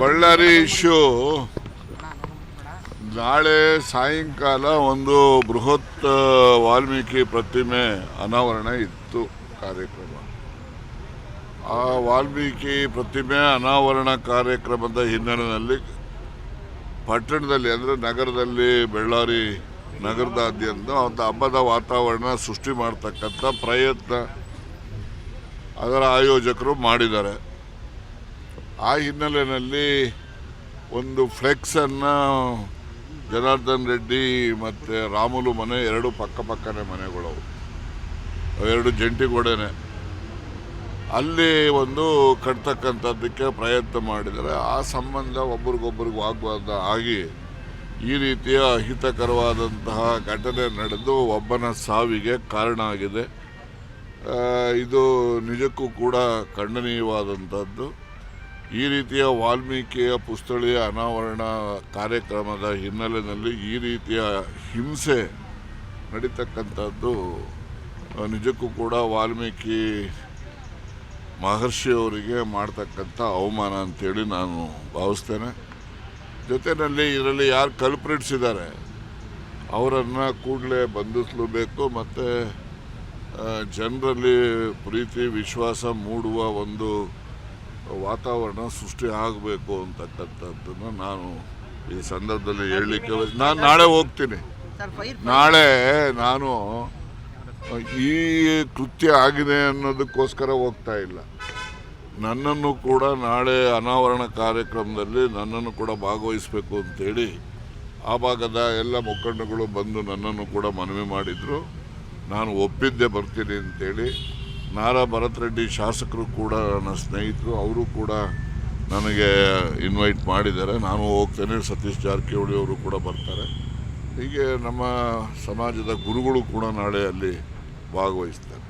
Ballari issue ನಾಳೆ ಸಾಯಂಕಾಲ ಒಂದು ಬೃಹತ್ ವಾಲ್ಮೀಕಿ ಪ್ರತಿಮೆ ಅನಾವರಣ ಇತ್ತು ಕಾರ್ಯಕ್ರಮ. ಆ ವಾಲ್ಮೀಕಿ ಪ್ರತಿಮೆ ಅನಾವರಣ ಕಾರ್ಯಕ್ರಮದ ಹಿನ್ನೆಲೆಯಲ್ಲಿ ಪಟ್ಟಣದಲ್ಲಿ ಅಂದರೆ ನಗರದಲ್ಲಿ ಬಳ್ಳಾರಿ ನಗರದಾದ್ಯಂತ ಒಂದು ಹಬ್ಬದ ವಾತಾವರಣ ಸೃಷ್ಟಿ ಮಾಡ್ತಕ್ಕಂಥ ಪ್ರಯತ್ನ ಅದರ ಆಯೋಜಕರು ಮಾಡಿದ್ದಾರೆ. ಆ ಹಿನ್ನೆಲೆಯಲ್ಲಿ ಒಂದು ಫ್ಲೆಕ್ಸನ್ನು ಜನಾರ್ದನ್ ರೆಡ್ಡಿ ಮತ್ತು ರಾಮುಲು ಮನೆ ಎರಡು ಪಕ್ಕ ಪಕ್ಕನೇ ಮನೆಗಳು. ಎರಡು ಜಂಟಿ ಗೋಡೆನೆ. ಅಲ್ಲಿ ಒಂದು ಕಟ್ತಕ್ಕಂಥದ್ದಕ್ಕೆ ಪ್ರಯತ್ನ ಮಾಡಿದರೆ ಆ ಸಂಬಂಧ ಒಬ್ರಿಗೊಬ್ರಿಗೆ ವಾಗ್ವಾದ ಆಗಿ ಈ ರೀತಿಯ ಅಹಿತಕರವಾದಂತಹ ಘಟನೆ ನಡೆದು ಒಬ್ಬನ ಸಾವಿಗೆ ಕಾರಣ ಆಗಿದೆ. ಇದು ನಿಜಕ್ಕೂ ಕೂಡ ಖಂಡನೀಯವಾದಂಥದ್ದು. ಈ ರೀತಿಯ ವಾಲ್ಮೀಕಿಯ ಪುಸ್ತಳಿಯ ಅನಾವರಣ ಕಾರ್ಯಕ್ರಮದ ಹಿನ್ನೆಲೆಯಲ್ಲಿ ಈ ರೀತಿಯ ಹಿಂಸೆ ನಡೀತಕ್ಕಂಥದ್ದು ನಿಜಕ್ಕೂ ಕೂಡ ವಾಲ್ಮೀಕಿ ಮಹರ್ಷಿಯವರಿಗೆ ಮಾಡ್ತಕ್ಕಂಥ ಅವಮಾನ ಅಂತೇಳಿ ನಾನು ಭಾವಿಸ್ತೇನೆ. ಜೊತೆಯಲ್ಲಿ ಇದರಲ್ಲಿ ಯಾರು ಕಲ್ಪ್ರಿಟ್ಸ್ ಇದ್ದಾರೆ, ಅವರನ್ನು ಕೂಡಲೇ ಬಂಧಿಸಲೇಬೇಕು, ಮತ್ತು ಜನರಲ್ಲಿ ಪ್ರೀತಿ, ವಿಶ್ವಾಸ ಮೂಡುವ ಒಂದು ವಾತಾವರಣ ಸೃಷ್ಟಿ ಆಗಬೇಕು ಅಂತಕ್ಕಂಥದ್ದನ್ನು ನಾನು ಈ ಸಂದರ್ಭದಲ್ಲಿ ಹೇಳಲಿಕ್ಕೆ ನಾನು ನಾಳೆ ಹೋಗ್ತೀನಿ. ನಾಳೆ ನಾನು ಈ ಕೃತ್ಯ ಆಗಿದೆ ಅನ್ನೋದಕ್ಕೋಸ್ಕರ ಹೋಗ್ತಾ ಇಲ್ಲ. ನನ್ನನ್ನು ಕೂಡ ನಾಳೆ ಅನಾವರಣ ಕಾರ್ಯಕ್ರಮದಲ್ಲಿ ನನ್ನನ್ನು ಕೂಡ ಭಾಗವಹಿಸಬೇಕು ಅಂತೇಳಿ ಆ ಭಾಗದ ಎಲ್ಲ ಮುಖಂಡಗಳು ಬಂದು ನನ್ನನ್ನು ಕೂಡ ಮನವಿ ಮಾಡಿದರು. ನಾನು ಒಪ್ಪಿದ್ದೆ ಬರ್ತೀನಿ ಅಂತೇಳಿ ನಾರಾ ಭರತ್ ರೆಡ್ಡಿ ಶಾಸಕರು ಕೂಡ ನನ್ನ ಸ್ನೇಹಿತರು ಅವರು ಕೂಡ ನನಗೆ ಇನ್ವೈಟ್ ಮಾಡಿದ್ದಾರೆ. ನಾನು ಹೋಗ್ತೇನೆ. ಸತೀಶ್ ಜಾರಕಿಹೊಳಿ ಅವರು ಕೂಡ ಬರ್ತಾರೆ. ಹೀಗೆ ನಮ್ಮ ಸಮಾಜದ ಗುರುಗಳು ಕೂಡ ನಾಳೆ ಅಲ್ಲಿ ಭಾಗವಹಿಸ್ತಾರೆ.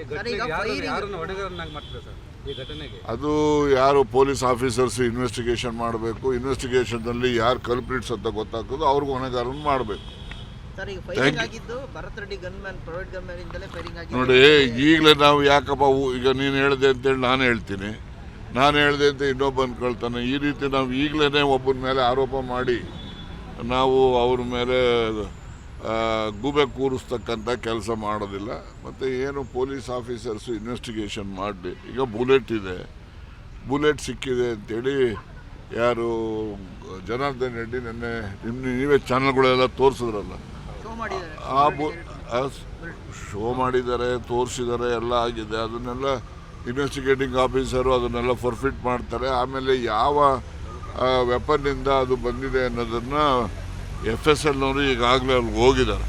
ಈಗ ಘಟನೆಗೆ ಯಾರು- firing- ಯಾರನ್ನ ಸರ್? ಈ ಘಟನೆಗೆ? ಅದು ಯಾರು ಪೊಲೀಸ್ ಆಫೀಸರ್ಸ್ ಇನ್ವೆಸ್ಟಿಗೇಷನ್ ಮಾಡಬೇಕು? ಇನ್ವೆಸ್ಟಿಗೇಷನ್ನಲ್ಲಿ ಯಾರು ಕಲ್ಪ್ರಿಟ್ಸ್ ಅಂತ ಗೊತ್ತಾಗ್ತದೋ ಅವ್ರಿಗೆ ಹೊಣೆಗಾರನ್ನು ಮಾಡಬೇಕು. ನೋಡಿ ಈಗಲೇ ನಾವು ಯಾಕಪ್ಪ ಈಗ ನೀನು ಹೇಳಿದೆ ಅಂತೇಳಿ ನಾನು ಹೇಳ್ತೀನಿ. ನಾನು ಹೇಳಿದೆ ಅಂತ ಇನ್ನೊಬ್ಬ ಅನ್ಕೊಳ್ತಾನೆ. ಈ ರೀತಿ ನಾವು ಈಗಲೇ ಒಬ್ಬನ ಮೇಲೆ ಆರೋಪ ಮಾಡಿ ನಾವು ಅವ್ರ ಮೇಲೆ ಗೂಬೆ ಕೂರಿಸ್ತಕ್ಕಂಥ ಕೆಲಸ ಮಾಡೋದಿಲ್ಲ. ಮತ್ತು ಏನು ಪೊಲೀಸ್ ಆಫೀಸರ್ಸು ಇನ್ವೆಸ್ಟಿಗೇಷನ್ ಮಾಡಲಿ. ಈಗ ಬುಲೆಟ್ ಇದೆ. ಬುಲೆಟ್ ಸಿಕ್ಕಿದೆ ಅಂತೇಳಿ ಯಾರು ಜನಾರ್ದನ್ ರೆಡ್ಡಿ ನಿನ್ನೆ ನಿಮ್ಮ ನೀವೇ ಚಾನಲ್ಗಳೆಲ್ಲ ತೋರಿಸಿದ್ರಲ್ಲ. ಆ ಬು ಶೋ ಮಾಡಿದ್ದಾರೆ, ತೋರಿಸಿದ್ದಾರೆ, ಎಲ್ಲ ಆಗಿದೆ. ಅದನ್ನೆಲ್ಲ ಇನ್ವೆಸ್ಟಿಗೇಟಿಂಗ್ ಆಫೀಸರು ಅದನ್ನೆಲ್ಲ ಫರ್ಫಿಟ್ ಮಾಡ್ತಾರೆ. ಆಮೇಲೆ ಯಾವ ವೆಪನ್ನಿಂದ ಅದು ಬಂದಿದೆ ಅನ್ನೋದನ್ನು ಎಫ್ ಎಸ್ ಎಲ್ನವರು ಈಗಾಗಲೇ ಅಲ್ಲಿ ಹೋಗಿದ್ದಾರೆ.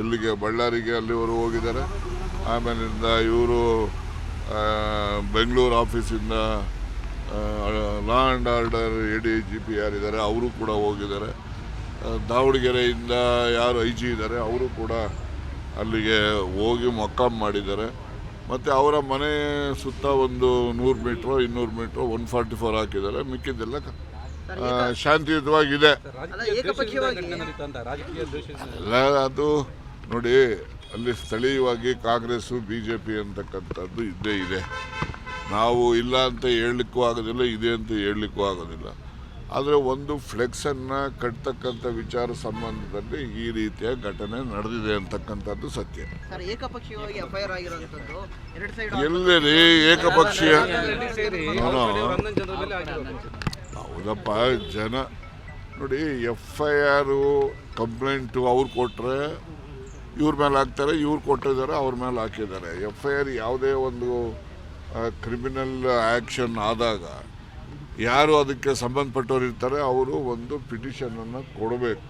ಇಲ್ಲಿಗೆ ಬಳ್ಳಾರಿಗೆ ಅಲ್ಲಿವರು ಹೋಗಿದ್ದಾರೆ. ಆಮೇಲಿಂದ ಇವರು ಬೆಂಗಳೂರು ಆಫೀಸಿಂದ law and order A D G P ಯಾರಿದ್ದಾರೆ, ಅವರು ಕೂಡ ಹೋಗಿದ್ದಾರೆ. ದಾವಣಗೆರೆಯಿಂದ ಯಾರು ಐ ಜಿ ಇದ್ದಾರೆ ಅವರು ಕೂಡ ಅಲ್ಲಿಗೆ ಹೋಗಿ ಮೊಕ್ಕಾಮ್ ಮಾಡಿದ್ದಾರೆ. ಮತ್ತು ಅವರ ಮನೆ ಸುತ್ತ ಒಂದು ನೂರು ಮೀಟ್ರು ಇನ್ನೂರು ಮೀಟ್ರು ಒನ್ ಫಾರ್ಟಿ ಫೋರ್ ಹಾಕಿದ್ದಾರೆ. ಮಿಕ್ಕಿದ್ದೆಲ್ಲ ಶಾಂತಿಯುತವಾಗಿದೆ. ಅಲ್ಲ ಅದು ನೋಡಿ ಅಲ್ಲಿ ಸ್ಥಳೀಯವಾಗಿ ಕಾಂಗ್ರೆಸ್ಸು ಬಿ ಜೆ ಪಿ ಅಂತಕ್ಕಂಥದ್ದು ಇದ್ದೇ ಇದೆ. ನಾವು ಇಲ್ಲ ಅಂತ ಹೇಳಲಿಕ್ಕೂ ಆಗೋದಿಲ್ಲ ಇದೆ ಅಂತ ಹೇಳಲಿಕ್ಕೂ ಆಗೋದಿಲ್ಲ. ಆದರೆ ಒಂದು ಫ್ಲೆಕ್ಸನ್ನು ಕಟ್ತಕ್ಕಂಥ ವಿಚಾರ ಸಂಬಂಧದಲ್ಲಿ ಈ ರೀತಿಯ ಘಟನೆ ನಡೆದಿದೆ ಅಂತಕ್ಕಂಥದ್ದು ಸತ್ಯ. ಸರ್ ಏಕಪಕ್ಷೀಯವಾಗಿ ಎಫ್ಐಆರ್ ಆಗಿರೋಂಥದ್ದು ಎರಡು ಸೈಡ್ ಎಲ್ಲರಿ ಏಕಪಕ್ಷೀಯ? ಹೌದಪ್ಪ ಜನ ನೋಡಿ ಎಫ್ ಐ ಆರು ಕಂಪ್ಲೇಂಟು ಅವ್ರು ಕೊಟ್ಟರೆ ಇವ್ರ ಮೇಲೆ ಹಾಕ್ತಾರೆ ಇವ್ರು ಕೊಟ್ಟಿದ್ದಾರೆ ಅವ್ರ ಮೇಲೆ ಹಾಕಿದ್ದಾರೆ. ಎಫ್ ಐ ಆರ್ ಯಾವುದೇ ಒಂದು ಕ್ರಿಮಿನಲ್ ಆ್ಯಕ್ಷನ್ ಆದಾಗ ಯಾರು ಅದಕ್ಕೆ ಸಂಬಂಧಪಟ್ಟವ್ರು ಇರ್ತಾರೆ, ಅವರು ಒಂದು ಪಿಟಿಷನನ್ನು ಕೊಡಬೇಕು.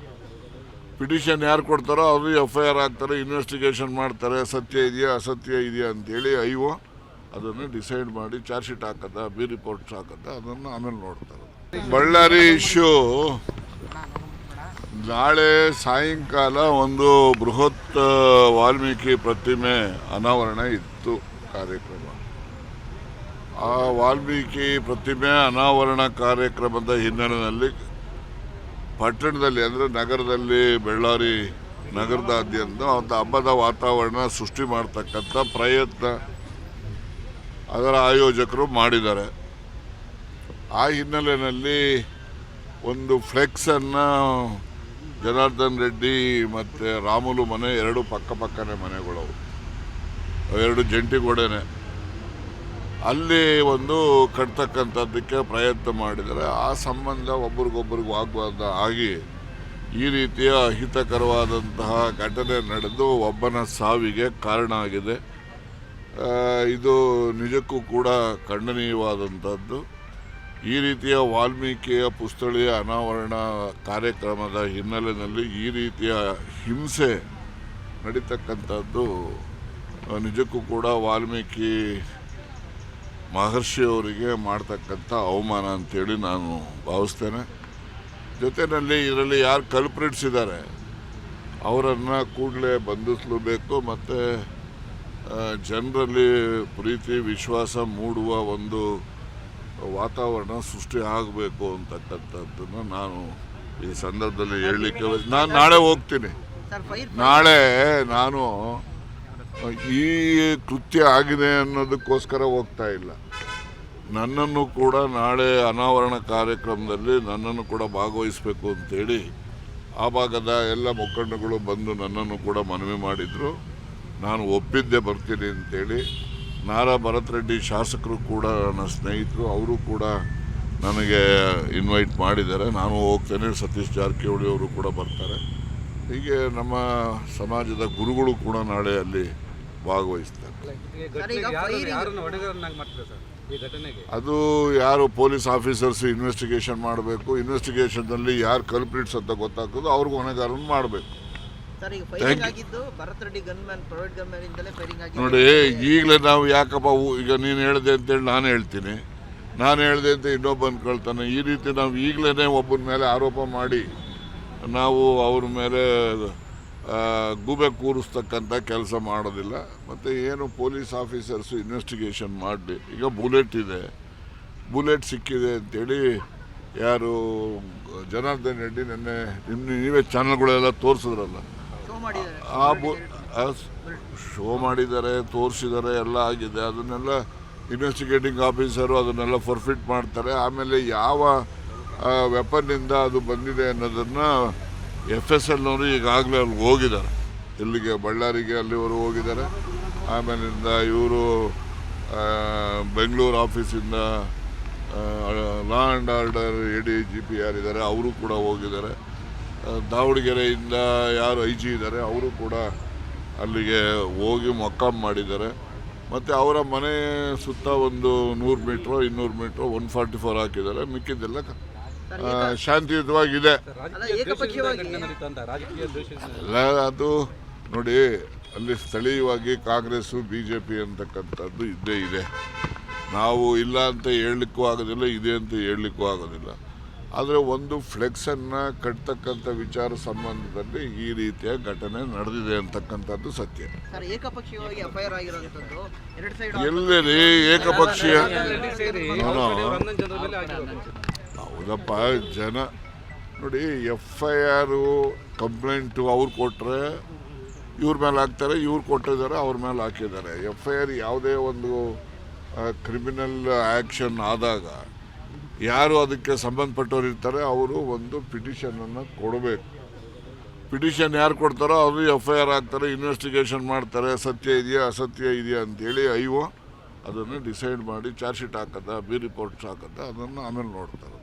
ಪಿಟಿಷನ್ ಯಾರು ಕೊಡ್ತಾರೋ ಅವರು ಎಫ್ ಐ ಆರ್ ಹಾಕ್ತಾರೆ ಇನ್ವೆಸ್ಟಿಗೇಷನ್ ಮಾಡ್ತಾರೆ, ಸತ್ಯ ಇದೆಯಾ, ಅಸತ್ಯ ಇದೆಯಾ ಅಂತೇಳಿ ಒ ಅದನ್ನು ಡಿಸೈಡ್ ಮಾಡಿ ಚಾರ್ಜ್ ಶೀಟ್ ಹಾಕದ, ಬಿ ರಿಪೋರ್ಟ್ಸ್ ಹಾಕದ, ಅದನ್ನು ಆಮೇಲೆ ನೋಡ್ತಾರೆ. ಬಳ್ಳಾರಿ ಇಶ್ಯೂ. ನಾಳೆ ಸಾಯಂಕಾಲ ಒಂದು ಬೃಹತ್ ವಾಲ್ಮೀಕಿ ಪ್ರತಿಮೆ ಅನಾವರಣ ಇತ್ತು, ಕಾರ್ಯಕ್ರಮ. ಆ ವಾಲ್ಮೀಕಿ ಪ್ರತಿಮೆ ಅನಾವರಣ ಕಾರ್ಯಕ್ರಮದ ಹಿನ್ನೆಲೆಯಲ್ಲಿ ಪಟ್ಟಣದಲ್ಲಿ, ಅಂದರೆ ನಗರದಲ್ಲಿ ಬೆಳ್ಳಾರಿ ನಗರದಾದ್ಯಂತ ಒಂದು ಹಬ್ಬದ ವಾತಾವರಣ ಸೃಷ್ಟಿ ಮಾಡ್ತಕ್ಕಂಥ ಪ್ರಯತ್ನ ಅದರ ಆಯೋಜಕರು ಮಾಡಿದ್ದಾರೆ. ಆ ಹಿನ್ನೆಲೆಯಲ್ಲಿ ಒಂದು ಫ್ಲೆಕ್ಸನ್ನು ಜನಾರ್ದನ್ ರೆಡ್ಡಿ ಮತ್ತು ರಾಮುಲು ಮನೆ ಎರಡು ಪಕ್ಕ ಪಕ್ಕನೇ ಮನೆಗಳು. ಎರಡು ಜಂಟಿ ಗೋಡೆನೆ. ಅಲ್ಲಿ ಒಂದು ಕಟ್ತಕ್ಕಂಥದ್ದಕ್ಕೆ ಪ್ರಯತ್ನ ಮಾಡಿದರೆ ಆ ಸಂಬಂಧ ಒಬ್ರಿಗೊಬ್ರಿಗೂ ವಾಗ್ವಾದ ಆಗಿ ಈ ರೀತಿಯ ಅಹಿತಕರವಾದಂತಹ ಘಟನೆ ನಡೆದು ಒಬ್ಬನ ಸಾವಿಗೆ ಕಾರಣ ಆಗಿದೆ. ಇದು ನಿಜಕ್ಕೂ ಕೂಡ ಖಂಡನೀಯವಾದಂಥದ್ದು. ಈ ರೀತಿಯ ವಾಲ್ಮೀಕಿಯ ಪುಸ್ತಳಿಯ ಅನಾವರಣ ಕಾರ್ಯಕ್ರಮದ ಹಿನ್ನೆಲೆಯಲ್ಲಿ ಈ ರೀತಿಯ ಹಿಂಸೆ ನಡೀತಕ್ಕಂಥದ್ದು ನಿಜಕ್ಕೂ ಕೂಡ ವಾಲ್ಮೀಕಿ ಮಹರ್ಷಿಯವರಿಗೆ ಮಾಡ್ತಕ್ಕಂಥ ಅವಮಾನ ಅಂತೇಳಿ ನಾನು ಭಾವಿಸ್ತೇನೆ. ಜೊತೆಯಲ್ಲಿ ಇದರಲ್ಲಿ ಯಾರು ಕಲ್ಪ್ರಿಟ್ಸ್ ಇದ್ದಾರೆ ಅವರನ್ನು ಕೂಡಲೇ ಬಂಧಿಸಲೇಬೇಕು ಮತ್ತು ಜನರಲ್ಲಿ ಪ್ರೀತಿ ವಿಶ್ವಾಸ ಮೂಡುವ ಒಂದು ವಾತಾವರಣ ಸೃಷ್ಟಿ ಆಗಬೇಕು ಅಂತಕ್ಕಂಥದ್ದನ್ನು ನಾನು ಈ ಸಂದರ್ಭದಲ್ಲಿ ಹೇಳಲಿಕ್ಕೆ ನಾನು ನಾಳೆ ಹೋಗ್ತೀನಿ. ನಾಳೆ ನಾನು ಈ ಕೃತ್ಯ ಆಗಿದೆ ಅನ್ನೋದಕ್ಕೋಸ್ಕರ ಹೋಗ್ತಾ ಇಲ್ಲ. ನನ್ನನ್ನು ಕೂಡ ನಾಳೆ ಅನಾವರಣ ಕಾರ್ಯಕ್ರಮದಲ್ಲಿ ನನ್ನನ್ನು ಕೂಡ ಭಾಗವಹಿಸಬೇಕು ಅಂತೇಳಿ ಆ ಭಾಗದ ಎಲ್ಲ ಮುಖಂಡಗಳು ಬಂದು ನನ್ನನ್ನು ಕೂಡ ಮನವಿ ಮಾಡಿದರು. ನಾನು ಒಪ್ಪಿದ್ದೆ ಬರ್ತೀನಿ ಅಂತೇಳಿ ನಾರಾ ಭರತ್ ರೆಡ್ಡಿ ಶಾಸಕರು ಕೂಡ ನನ್ನ ಸ್ನೇಹಿತರು, ಅವರು ಕೂಡ ನನಗೆ ಇನ್ವೈಟ್ ಮಾಡಿದ್ದಾರೆ. ನಾನು ಹೋಗ್ತೇನೆ. ಸತೀಶ್ ಜಾರಕಿಹೊಳಿ ಅವರು ಕೂಡ ಬರ್ತಾರೆ. ಹೀಗೆ ನಮ್ಮ ಸಮಾಜದ ಗುರುಗಳು ಕೂಡ ನಾಳೆ ಅಲ್ಲಿ ಭಾಗವಹಿಸ್ತಾರೆ ಅದು ಯಾರು ಪೊಲೀಸ್ ಆಫೀಸರ್ಸ್ ಇನ್ವೆಸ್ಟಿಗೇಷನ್ ಮಾಡಬೇಕು ಇನ್ವೆಸ್ಟಿಗೇಷನ್ನಲ್ಲಿ ಯಾರು ಕಲ್ಪ್ರಿಟ್ಸ್ ಅಂತ ಗೊತ್ತಾಗ್ತದೋ ಅವ್ರಿಗೆ ಹೊಣೆಗಾರನ್ನು ಮಾಡಬೇಕು. ಸರ್ ಈಗ ಫೈರಿಂಗ್ ಆಗಿದ್ದು Bharat Reddy gunman private gunman ಇಂದಲೇ ಫೈರಿಂಗ್ ಆಗಿದೆ ನೋಡಿ ಈಗಲೇ ನಾವು ಯಾಕಪ್ಪ ಈಗ ನೀನು ಹೇಳಿದೆ ಅಂತೇಳಿ ನಾನು ಹೇಳ್ತೀನಿ. ನಾನು ಹೇಳಿದೆ ಅಂತ ಇನ್ನೊಬ್ಬ ಅನ್ಕೊಳ್ತಾನೆ ಈ ರೀತಿ ನಾವು ಈಗಲೇ ಒಬ್ಬನ ಮೇಲೆ ಆರೋಪ ಮಾಡಿ ನಾವು ಅವ್ರ ಮೇಲೆ ಗೂಬೆ ಕೂರಿಸ್ತಕ್ಕಂಥ ಕೆಲಸ ಮಾಡೋದಿಲ್ಲ. ಮತ್ತು ಏನು ಪೊಲೀಸ್ ಆಫೀಸರ್ಸು ಇನ್ವೆಸ್ಟಿಗೇಷನ್ ಮಾಡಲಿ. ಈಗ ಬುಲೆಟ್ ಇದೆ. ಬುಲೆಟ್ ಸಿಕ್ಕಿದೆ ಅಂತೇಳಿ ಯಾರು ಜನಾರ್ದನ್ ರೆಡ್ಡಿ ನೆನ್ನೆ ನಿಮ್ಮ ನೀವೇ ಚಾನಲ್ಗಳೆಲ್ಲ ತೋರಿಸಿದ್ರಲ್ಲ. ಆ ಬು ಶೋ ಮಾಡಿದ್ದಾರೆ ತೋರಿಸಿದ್ದಾರೆ ಎಲ್ಲ ಆಗಿದೆ. ಅದನ್ನೆಲ್ಲ ಇನ್ವೆಸ್ಟಿಗೇಟಿಂಗ್ ಆಫೀಸರು ಅದನ್ನೆಲ್ಲ ಫರ್ಫಿಟ್ ಮಾಡ್ತಾರೆ. ಆಮೇಲೆ ಯಾವ ವೆಪನ್ನಿಂದ ಅದು ಬಂದಿದೆ ಅನ್ನೋದನ್ನು ಎಫ್ ಎಸ್ ಎಲ್ನವರು ಈಗಾಗಲೇ ಅಲ್ಲಿ ಹೋಗಿದ್ದಾರೆ. ಇಲ್ಲಿಗೆ ಬಳ್ಳಾರಿಗೆ ಅಲ್ಲಿವರು ಹೋಗಿದ್ದಾರೆ. ಆಮೇಲಿಂದ ಇವರು ಬೆಂಗಳೂರು ಆಫೀಸಿಂದ law and order A D G P ಯಾರಿದ್ದಾರೆ, ಅವರು ಕೂಡ ಹೋಗಿದ್ದಾರೆ. ದಾವಣಗೆರೆಯಿಂದ ಯಾರು ಐ ಜಿ ಇದ್ದಾರೆ, ಅವರು ಕೂಡ ಅಲ್ಲಿಗೆ ಹೋಗಿ ಮೊಕ್ಕಾಮ್ ಮಾಡಿದ್ದಾರೆ. ಮತ್ತು ಅವರ ಮನೆ ಸುತ್ತ ಒಂದು ನೂರು ಮೀಟ್ರು, ಇನ್ನೂರು ಮೀಟ್ರು ಒನ್ ಫಾರ್ಟಿ ಫೋರ್ ಹಾಕಿದ್ದಾರೆ. ಮಿಕ್ಕಿದ್ದೆಲ್ಲ ಆ, ಶಾಂತಿಯುತವಾಗಿದೆ ಅಲ್ಲ ಅದು ನೋಡಿ ಅಲ್ಲಿ ಸ್ಥಳೀಯವಾಗಿ ಕಾಂಗ್ರೆಸ್ ಬಿ ಜೆ ಪಿ ಅಂತಕ್ಕಂಥದ್ದು ಇದ್ದೇ ಇದೆ ನಾವು ಇಲ್ಲ ಅಂತ ಹೇಳಲಿಕ್ಕೂ ಆಗೋದಿಲ್ಲ ಇದೆ ಅಂತ ಹೇಳಲಿಕ್ಕೂ ಆಗೋದಿಲ್ಲ ಆದರೆ ಒಂದು ಫ್ಲೆಕ್ಸನ್ನು ಕಟ್ತಕ್ಕಂಥ ವಿಚಾರ ಸಂಬಂಧದಲ್ಲಿ ಈ ರೀತಿಯ ಘಟನೆ ನಡೆದಿದೆ ಅಂತಕ್ಕಂಥದ್ದು ಸತ್ಯ ಸರ್ ಏಕಪಕ್ಷೀಯವಾಗಿ ಎಫ್ಐಆರ್ ಆಗಿರುವಂತದ್ದು ಎರಡು ಸೈಡ್ ಎಲ್ಲರಿ ಏಕಪಕ್ಷೀಯ ಹೌದಪ್ಪ, ಜನ ನೋಡಿ ಎಫ್ ಐ ಆರು ಕಂಪ್ಲೇಂಟು ಅವ್ರು ಕೊಟ್ಟರೆ ಇವ್ರ ಮೇಲೆ ಹಾಕ್ತಾರೆ, ಇವ್ರು ಕೊಟ್ಟಿದ್ದಾರೆ, ಅವ್ರ ಮೇಲೆ ಹಾಕಿದ್ದಾರೆ. ಎಫ್ ಐ ಆರ್ ಯಾವುದೇ ಒಂದು ಕ್ರಿಮಿನಲ್ ಆ್ಯಕ್ಷನ್ ಆದಾಗ ಯಾರು ಅದಕ್ಕೆ ಸಂಬಂಧಪಟ್ಟವ್ರು ಇರ್ತಾರೆ, ಅವರು ಒಂದು ಪಿಟಿಷನನ್ನು ಕೊಡಬೇಕು. ಪಿಟಿಷನ್ ಯಾರು ಕೊಡ್ತಾರೋ ಅವರು ಎಫ್ ಐ ಆರ್ ಹಾಕ್ತಾರೆ ಇನ್ವೆಸ್ಟಿಗೇಷನ್ ಮಾಡ್ತಾರೆ, ಸತ್ಯ ಇದೆಯಾ, ಅಸತ್ಯ ಇದೆಯಾ ಅಂತೇಳಿ ಐ ಓ ಅದನ್ನು ಡಿಸೈಡ್ ಮಾಡಿ ಚಾರ್ಜ್ ಶೀಟ್ ಹಾಕದ ಬಿ ರಿಪೋರ್ಟ್ಸ್ ಹಾಕದ, ಅದನ್ನು ಆಮೇಲೆ ನೋಡ್ತಾರೆ.